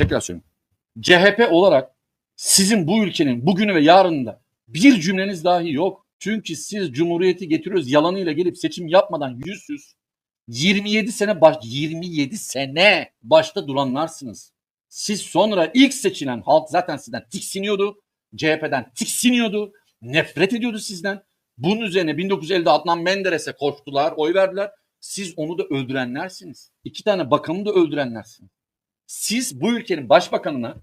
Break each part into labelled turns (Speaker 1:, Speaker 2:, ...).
Speaker 1: Tekrar söylüyorum. CHP olarak sizin bu ülkenin bugünü ve yarınında bir cümleniz dahi yok. Çünkü siz cumhuriyeti getiriyoruz yalanıyla gelip seçim yapmadan yüzsüz 27 sene baş 27 sene başta duranlarsınız. Siz sonra ilk seçilen halk zaten sizden tiksiniyordu. CHP'den tiksiniyordu. Nefret ediyordu sizden. Bunun üzerine 1950'de Adnan Menderes'e koştular, oy verdiler. Siz onu da öldürenlersiniz. İki tane bakanı da öldürenlersiniz. Siz bu ülkenin başbakanına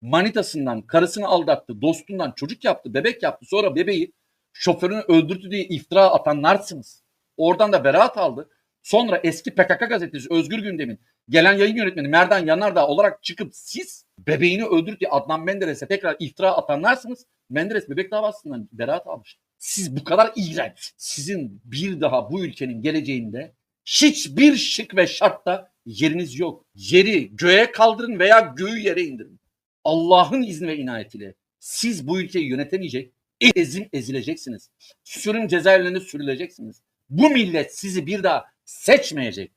Speaker 1: manitasından, karısını aldattı, dostundan çocuk yaptı, bebek yaptı. Sonra bebeği şoförünü öldürdü diye iftira atanlarsınız. Oradan da beraat aldı. Sonra eski PKK gazetesi Özgür Gündem'in gelen yayın yönetmeni Merdan Yanardağ olarak çıkıp siz bebeğini öldürdü diye Adnan Menderes'e tekrar iftira atanlarsınız. Menderes bebek davasından beraat almış. Siz bu kadar iğrenç. Sizin bir daha bu ülkenin geleceğinde hiçbir şık ve şartta yeriniz yok. Yeri göğe kaldırın veya göğü yere indirin. Allah'ın izni ve inayetiyle siz bu ülkeyi yönetemeyecek, ezin ezileceksiniz. Sürüm cezaevlerine sürüleceksiniz. Bu millet sizi bir daha seçmeyecek.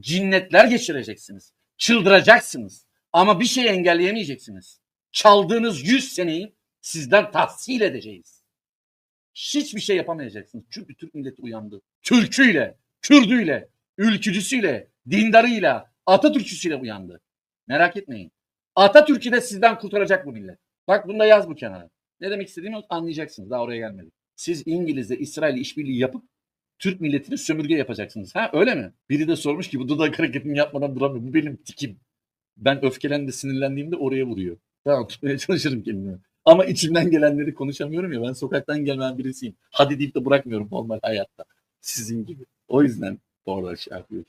Speaker 1: Cinnetler geçireceksiniz. Çıldıracaksınız. Ama bir şey engelleyemeyeceksiniz. Çaldığınız 100 seneyi sizden tahsil edeceğiz. Hiçbir şey yapamayacaksınız. Çünkü Türk milleti uyandı. Türküyle, Kürdüyle, ülkücüsüyle, dindarıyla, Atatürkçüsüyle uyandı. Merak etmeyin. Atatürk'ü de sizden kurtaracak bu millet. Bak bunu da yaz bu kenara. Ne demek istediğimi anlayacaksınız. Daha oraya gelmedik. Siz İngiliz'le İsrail'le işbirliği yapıp Türk milletini sömürge yapacaksınız. Ha öyle mi? Biri de sormuş ki bu dudak hareketini yapmadan duramıyor. Bu benim tikim. Ben öfkelendiğimde sinirlendiğimde oraya vuruyor. Tamam tutmaya çalışırım kendimi. Ama içimden gelenleri konuşamıyorum ya. Ben sokaktan gelmeyen birisiyim. Hadi deyip de bırakmıyorum normal hayatta. Sizin gibi. O yüzden orada şey yapıyorum.